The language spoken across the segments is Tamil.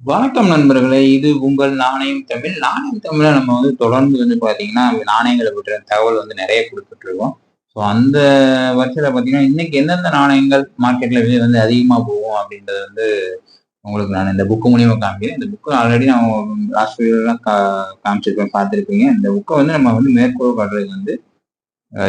வணக்கம் நண்பர்களே இது உங்கள் நாணயம் தமிழ். நாணயம் தமிழ நம்ம வந்து தொடர்ந்து வந்து பார்த்தீங்கன்னா நாணயங்களை பற்றிய தகவல் வந்து நிறைய கொடுத்துட்டு இருக்கோம் ஸோ அந்த வருஷத்தில் பார்த்தீங்கன்னா இன்னைக்கு எந்தெந்த நாணயங்கள் மார்க்கெட்ல விலை வந்து அதிகமாக போகும் அப்படின்றது வந்து உங்களுக்கு நான் இந்த புக்கு மூலியமாக காமிக்கிறேன். இந்த புக்கு ஆல்ரெடி நான் லாஸ்ட் வீடியோலாம் கா காமிச்சிருப்பேன் பார்த்துருப்பீங்க. இந்த புக்கை வந்து நம்ம வந்து மேற்கோள் காட்டுறதுக்கு வந்து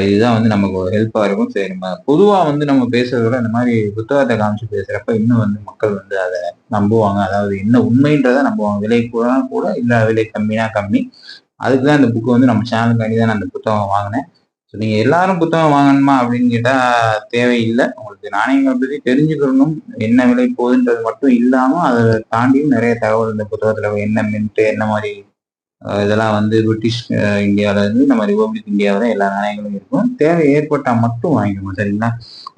இதுதான் வந்து நமக்கு ஒரு ஹெல்ப்பாக இருக்கும். சரி நம்ம பொதுவாக வந்து நம்ம பேசுறதோட விட இந்த மாதிரி புத்தகத்தை காமிச்சு பேசுறப்ப இன்னும் வந்து மக்கள் வந்து அதை நம்புவாங்க. அதாவது என்ன உண்மைன்றதை நம்புவாங்க. விலை கூட கூட இல்லை விலை கம்மினா கம்மி. அதுக்கு தான் இந்த புக்கு வந்து நம்ம சேனலுக்காண்டி தான் நான் அந்த புத்தகம் வாங்கினேன். ஸோ நீங்கள் எல்லாரும் புத்தகம் வாங்கணுமா அப்படின்னு கேட்டால் தேவையில்லை. உங்களுக்கு நாணயங்களை பற்றி தெரிஞ்சுக்கணும். என்ன விலை போகுதுன்றது மட்டும் இல்லாமல் அதை தாண்டியும் நிறைய தகவல் இந்த புத்தகத்தில் என்ன மின்ட்டு என்ன மாதிரி இதெல்லாம் வந்து பிரிட்டிஷ் இந்தியாவிலேருந்து இருந்து நம்ம ரிபப்ளிக் இந்தியாவில் எல்லா நாணயங்களும் இருக்கும். தேவை ஏற்பட்டால் மட்டும் வாங்கிக்கோங்க சரிங்களா?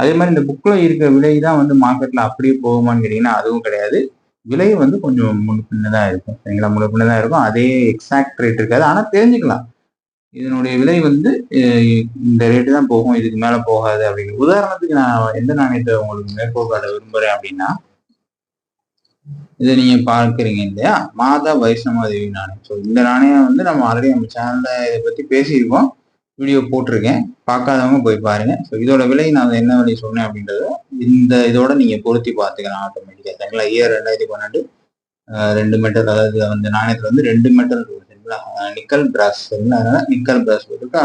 அதே மாதிரி இந்த புக்கில் இருக்கிற விலை தான் வந்து மார்க்கெட்டில் அப்படியே போகுமான்னு கேட்டிங்கன்னா அதுவும் கிடையாது. விலை வந்து கொஞ்சம் முன்ன தான் இருக்கும் சரிங்களா? முன்ன தான் இருக்கும். அதே எக்ஸாக்ட் ரேட் இருக்காது. ஆனால் தெரிஞ்சுக்கலாம். இதனுடைய விலை வந்து இந்த ரேட்டு தான் போகும் இதுக்கு மேலே போகாது அப்படின்னு. உதாரணத்துக்கு நான் எந்த நாணயத்தை உங்களுக்கு மேற்கோள் காட்ட விரும்புகிறேன் அப்படின்னா இதை நீங்க பார்க்குறீங்க இல்லையா? மாதா வைஷ்ணவ தேவி நாணயம் ஸோ இந்த நாணயம் வந்து நம்ம ஆல்ரெடி நம்ம சேனல்ல இதை பத்தி பேசியிருக்கோம். வீடியோ போட்டிருக்கேன். பார்க்காதவங்க போய் பாருங்க. ஸோ இதோட விலை நான் என்ன விலை சொன்னேன் அப்படின்றத இந்த இதோட நீங்க பொருத்தி பார்த்துக்கலாம் ஆட்டோமேட்டிக்கா சரிங்களா இயர் ரெண்டாயிரத்தி பன்னெண்டு ரெண்டு மெட்டல் அதாவது அந்த நாணயத்துல வந்து ரெண்டு மீட்டர் சரிங்களா நிக்கல் பிராஸ் சரிங்களா அதனால நிக்கல் பிராஸ் போட்டிருக்கா?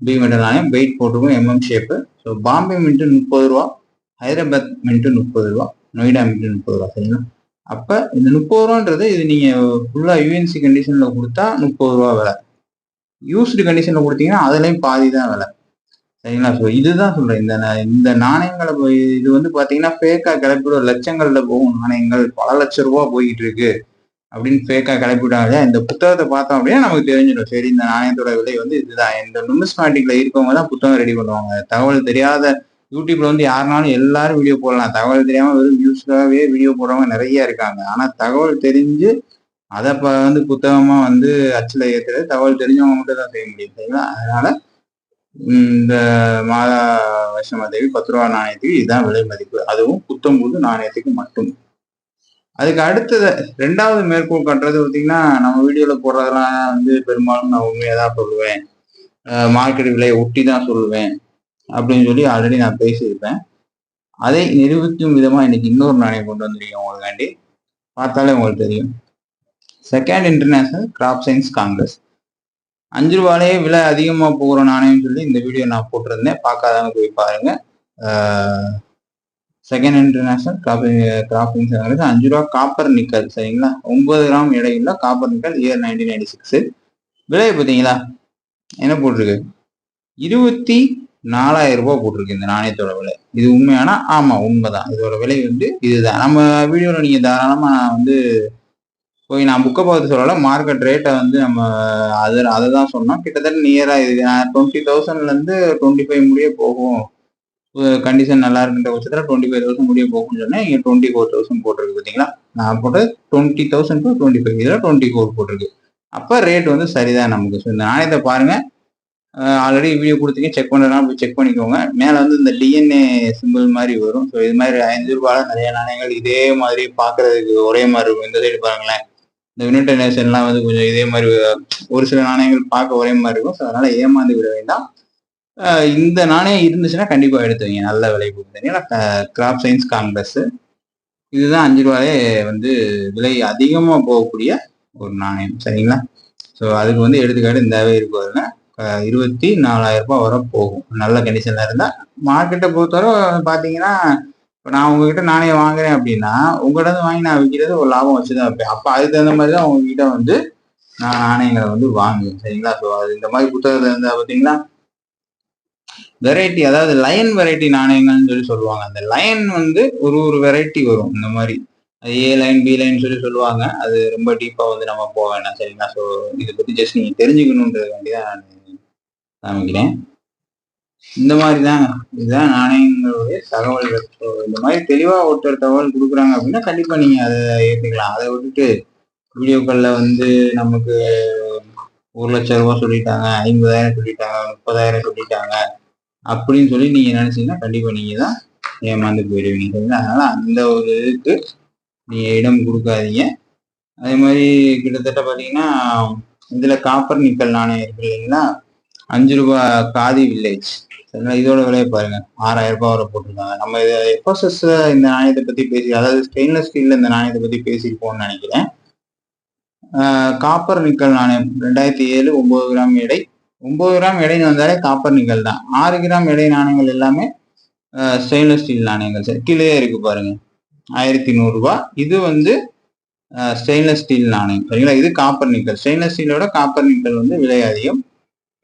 பி மெட்டல் நாணயம் வெயிட் போட்டிருக்கோம் MM shape so Bombay mint முப்பது ரூபா ஹைதராபாத் மின்ட்டு முப்பது ரூபா நொய்டா மின்ட்டு முப்பது ரூபா சரிங்களா? அப்ப இந்த முப்பது ரூபான்றது இது நீங்க ஃபுல்லா யூஎன்சி கண்டிஷன்ல கொடுத்தா முப்பது ரூபா விலை யூஸ்டு கண்டிஷன்ல கொடுத்தீங்கன்னா அதுலயும் பாதி தான் விலை. சரிங்களா? ஸோ இதுதான் சொல்றேன். இந்த நா- இந்த நாணயங்களை போய் இது வந்து பாத்தீங்கன்னா ஃபேக்கா கிளப்பிவிட லட்சங்கள்ல போகும் நாணயங்கள். பல லட்ச ரூபா போயிட்டு இருக்கு அப்படின்னு ஃபேக்கா கிளப்பிவிட்டாங்க இந்த புத்தகத்தை பார்த்தோம் அப்படின்னா நமக்கு தெரிஞ்சிடும். சரி இந்த நாணயத்தோட விலை வந்து இதுதான். இந்த நுமிஸ்மாட்டிக்ல இருக்கவங்க தான் புத்தகம் ரெடி பண்ணுவாங்க. தகவல் தெரியாத யூடியூப்ல வந்து யாருனாலும் எல்லாரும் வீடியோ போடலாம். தகவல் தெரியாம வெறும் வியூஸ்க்காகவே வீடியோ போடுறவங்க நிறைய இருக்காங்க. ஆனா தகவல் தெரிஞ்சு அதை இப்ப வந்து புத்தகமா வந்து அச்சுல ஏற்றுறது தகவல் தெரிஞ்சவங்க மட்டும் தான் செய்ய முடியும் சரிங்களா? அதனால இந்த மாதா வைஷ்ணவ தேவி பத்து ரூபா நாணயத்துக்கு இதுதான் விலை மதிப்பு. அதுவும் புத்தம் புது நாணயத்துக்கு மட்டும். அதுக்கு அடுத்தது ரெண்டாவது மேற்கோள் கட்டுறது பார்த்தீங்கன்னா நம்ம வீடியோல போடுறதெல்லாம் வந்து பெரும்பாலும் நான் உண்மையாக தான் சொல்லுவேன் மார்க்கெட் விலையை ஒட்டி தான் சொல்லுவேன். அப்படின்னு சொல்லி ஆல்ரெடி நான் பேசியிருப்பேன். அதை நிரூபிக்கும் விதமா இன்னைக்கு இன்னொரு நாணயம் கொண்டு வந்திருக்கேன் உங்களுக்காண்டி. பார்த்தாலே உங்களுக்கு தெரியும். Second international crop science congress அஞ்சு ரூபாலே விலை அதிகமாக போகிற நாணயம் சொல்லி இந்த வீடியோ நான் போட்டிருந்தேன். பார்க்காதவங்க போய் பாருங்க. Second international crop crop science congress அஞ்சு ரூபா காப்பர் நிக்கல் சரிங்களா? ஒன்பது கிராம் இடையில copper nickel year nineteen ninety six விலை பார்த்தீங்களா? என்ன போட்டிருக்கு? இருபத்தி நாலாயிரம் ரூபாய் போட்டிருக்கு இந்த நாணயத்தோட விலை. இது உண்மையானா? ஆமா உண்மைதான். இதோட விலை வந்து இதுதான். நம்ம வீடியோல நீங்க தாராளமா நான் வந்து போய் நான் புக்கை பார்த்து சொல்லல மார்க்கெட் ரேட்டை வந்து நம்ம அது அதை தான் சொன்னோம். கிட்டத்தட்ட நியராக இது. டுவெண்ட்டி தௌசண்ட்ல இருந்து டுவெண்ட்டி ஃபைவ் முடிய போகும். கண்டிஷன் நல்லா இருக்குன்ற பட்சத்தில் டுவெண்ட்டி ஃபைவ் தௌசண்ட் முடிய போகும்னு சொன்னேன். இங்கே டுவெண்ட்டி ஃபோர் தௌசண்ட் போட்டிருக்கு பார்த்தீங்களா நான் போட்டது twenty thousand two twenty five இதில் டுவெண்ட்டி ஃபோர் போட்டிருக்கு. அப்போ ரேட் வந்து சரிதான் நமக்கு. ஸோ இந்த நாணயத்தை பாருங்கள் ஆல்ரெடி வீடியோ கொடுத்தீங்க செக் பண்ணலாம் போய் செக் பண்ணிக்கோங்க. மேலே வந்து இந்த டிஎன்ஏ சிம்பிள் மாதிரி வரும். ஸோ இது மாதிரி ஐந்து ரூபாயில் நிறைய நாணயங்கள் இதே மாதிரி பார்க்கறதுக்கு ஒரே மாதிரி இருக்கும். இந்த சைடு பாருங்களேன். இந்த யுனைடெட் நேஷன்லாம் வந்து கொஞ்சம் இதே மாதிரி ஒரு சில நாணயங்கள் பார்க்க ஒரே மாதிரி இருக்கும். ஸோ அதனால் ஏமாந்து விட வேண்டாம். இந்த நாணயம் இருந்துச்சுன்னா கண்டிப்பாக எடுத்து வைங்க. நல்ல விலை கொடுத்தீங்கன்னா கிராப் சயின்ஸ் காங்கிரஸ் இதுதான் அஞ்சு ரூபாயே வந்து விலை அதிகமாக போகக்கூடிய ஒரு நாணயம் சரிங்களா? ஸோ அதுக்கு வந்து எடுத்துக்காட்டு இந்தாவே இருக்கும் அதில் இருபத்தி நாலாயிரம் ரூபாய் வரை போகும். நல்ல கண்டிஷன்ல இருந்தா மார்க்கெட்டை பொறுத்தவரை பார்த்தீங்கன்னா இப்போ நான் உங்ககிட்ட நாணயம் வாங்குறேன் அப்படின்னா உங்கள்கிட்ட வாங்கி நான் விற்கிறது ஒரு லாபம் வச்சு தான் வைப்பேன். அப்போ அதுக்கு தகுந்த மாதிரி தான் உங்ககிட்ட வந்து நான் நாணயங்களை வந்து வாங்குவேன். சரிங்களா? ஸோ அது இந்த மாதிரி புத்தகத்தில் இருந்தால் பார்த்தீங்கன்னா வெரைட்டி அதாவது லயன் வெரைட்டி நாணயங்கள்னு சொல்லி சொல்லுவாங்க. அந்த லயன் வந்து ஒரு ஒரு வெரைட்டி வரும். இந்த மாதிரி அது ஏ லைன் பி லைன் சொல்லி சொல்லுவாங்க. அது ரொம்ப டீப்பா வந்து நம்ம போக வேண்டாம் சரிங்களா? ஸோ இதை பத்தி ஜஸ்ட் நீங்க தெரிஞ்சுக்கணுன்றது வேண்டியதான் நான் காமிக்கிறேன். இந்த மாதிரி தான் இதுதான் நாணயங்களுடைய தகவல்கள். ஸோ இந்த மாதிரி தெளிவாக ஒருத்தர் தகவல் கொடுக்குறாங்க அப்படின்னா கண்டிப்பாக நீங்கள் அதை ஏற்றுக்கலாம் அதை விட்டுட்டு வீடியோக்களில் வந்து நமக்கு ஒரு லட்சம் ரூபா சொல்லிட்டாங்க ஐம்பதாயிரம் சொல்லிட்டாங்க முப்பதாயிரம் சொல்லிட்டாங்க அப்படின்னு சொல்லி நீங்கள் நினச்சிங்கன்னா கண்டிப்பாக நீங்கள் தான் ஏமாந்து போயிடுவீங்க. சரிங்களா? அதனால அந்த ஒரு இதுக்கு நீங்கள் இடம் கொடுக்காதீங்க. அதே மாதிரி கிட்டத்தட்ட பார்த்தீங்கன்னா இதில் காப்பர் நிக்கல் நாணயம் இருக்கு இல்லைங்களா? அஞ்சு ரூபாய் காதி வில்லேஜ் சரிங்களா இதோட விலையை பாருங்க. ஆறாயிரம் ரூபாய் வரை போட்டிருக்காங்க. நம்ம இதை எஃப்எஸ்எஸ் இந்த நாணயத்தை பத்தி பேசி அதாவது ஸ்டெயின்லெஸ் ஸ்டீல்ல இந்த நாணயத்தை பத்தி பேசியிருப்போம்னு நினைக்கிறேன். காப்பர் நிக்கல் நாணயம் ரெண்டாயிரத்தி ஏழு ஒன்பது கிராம் எடை. ஒன்பது கிராம் எடைன்னு வந்தாலே காப்பர் நிக்கல் தான். ஆறு கிராம் எடை நாணயங்கள் எல்லாமே ஸ்டெயின்லெஸ் ஸ்டீல் நாணயங்கள். சார் கீழே இருக்கு பாருங்க. ஆயிரத்தி நூறுரூபா இது வந்து ஸ்டெயின்லெஸ் ஸ்டீல் நாணயம். சரிங்களா? இது காப்பர் நிக்கல் ஸ்டெயின்லெஸ் ஸ்டீலோட காப்பர் நிக்கல் வந்து விலை அதிகம்.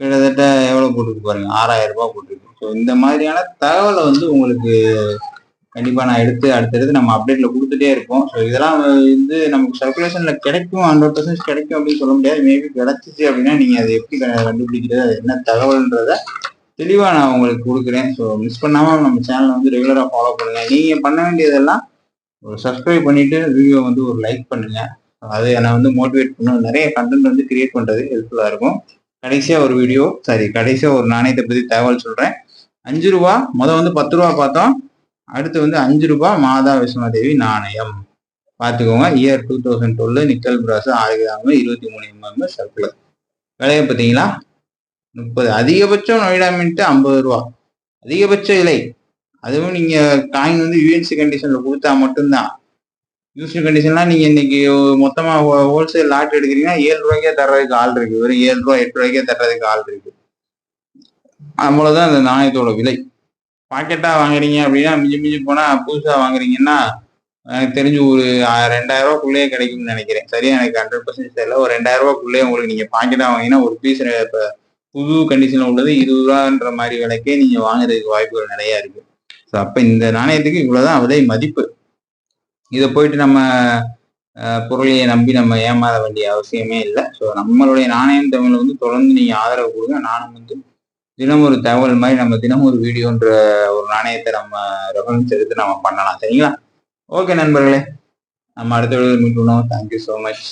கிட்டத்தட்ட எவ்வளோ போட்டுருக்கு பாருங்க? ஆறாயிரம் ரூபாய் போட்டிருக்கு. ஸோ இந்த மாதிரியான தகவலை வந்து உங்களுக்கு கண்டிப்பாக நான் எடுத்து அடுத்தடுத்து நம்ம அப்டேட்ல கொடுத்துட்டே இருப்போம். ஸோ இதெல்லாம் வந்து நமக்கு சர்க்குலேஷன்ல கிடைக்கும் ஹண்ட்ரட் பர்சன்ட் கிடைக்கும் அப்படின்னு சொல்ல முடியாது. மேபி கிடைச்சிச்சு அப்படின்னா நீங்க அதை எப்படி கண்டுபிடிக்கிறது அது என்ன தகவல்ன்றத தெளிவாக நான் உங்களுக்கு கொடுக்குறேன். ஸோ மிஸ் பண்ணாமல் நம்ம சேனலை வந்து ரெகுலராக ஃபாலோ பண்ணுங்க. நீங்கள் பண்ண வேண்டியதெல்லாம் ஒரு சப்ஸ்கிரைப் பண்ணிட்டு வீடியோ வந்து ஒரு லைக் பண்ணுங்க. அது என்னை வந்து மோட்டிவேட் பண்ணும். நிறைய கண்டென்ட் வந்து கிரியேட் பண்ணுறது ஹெல்ப்ஃபுல்லாக இருக்கும். கடைசியாக ஒரு வீடியோ சாரி கடைசியாக ஒரு நாணயத்தை பற்றி தகவல் சொல்கிறேன் அஞ்சு ரூபா மொதல் வந்து பத்து ரூபா பார்த்தோம். அடுத்து வந்து அஞ்சு ரூபா மாதா விஸ்வநாதேவி நாணயம். பார்த்துக்கோங்க year two thousand twelve nickel brass ஆறு கிராம் இருபத்தி மூணு எம்எம் சர்க்குலர் விலையை பார்த்தீங்களா? முப்பது. அதிகபட்சம் நொய்டா மின்ட்டு ஐம்பது ரூபா. அதிகபட்ச விலை. அதுவும் நீங்கள் காயின் வந்து யூஎன்சி கண்டிஷனில் கொடுத்தா மட்டும்தான். யூஎன்சி கண்டிஷன்லாம் நீங்க இன்னைக்கு மொத்தமா ஹோல்சேல் லாட் எடுக்கிறீங்கன்னா ஏழு ரூபாய்க்கே தர்றதுக்கு ஆள் இருக்கு. வெறும் ஏழு ரூபாய் எட்டு ரூபாய்க்கே தர்றதுக்கு ஆள் இருக்கு. அவ்வளவுதான் அந்த நாணயத்தோட விலை. பாக்கெட்டா வாங்குறீங்க அப்படின்னா மிஞ்சி மிஞ்சி போனா புதுசா வாங்குறீங்கன்னா எனக்கு தெரிஞ்சு ஒரு ரெண்டாயிரம் ரூபாய்க்குள்ளேயே கிடைக்கும்னு நினைக்கிறேன். சரியா? எனக்கு ஹண்ட்ரட் பர்சன்ட் தெரியல. ஒரு ரெண்டாயிரம் ரூபாய்க்குள்ளேயே உங்களுக்கு நீங்க பாக்கெட்டா வாங்கினா ஒரு பீஸ் இப்போ புது கண்டிஷன்ல உள்ளது இருபது ரூபான்ற மாதிரி விலைக்கே நீங்க வாங்குறதுக்கு வாய்ப்புகள் நிறைய இருக்கு. ஸோ அப்ப இந்த நாணயத்துக்கு இவ்வளவுதான் விலை மதிப்பு. இதை போயிட்டு நம்ம பொருளையை நம்பி நம்ம ஏமாற வேண்டிய அவசியமே இல்லை. ஸோ நம்மளுடைய நாணயம் தமிழ் வந்து தொடர்ந்து நீங்கள் ஆதரவு கொடுங்க. நானும் வந்து தினம் ஒரு தகவல் மாதிரி நம்ம தினம் ஒரு வீடியோன்ற ஒரு நாணயத்தை நம்ம ரெஃபரன்ஸ் எடுத்து நம்ம பண்ணலாம். சரிங்களா? ஓகே நண்பர்களே. நம்ம அடுத்த வீடியோ மீட் பண்ணுவோம் தேங்க்யூ ஸோ மச்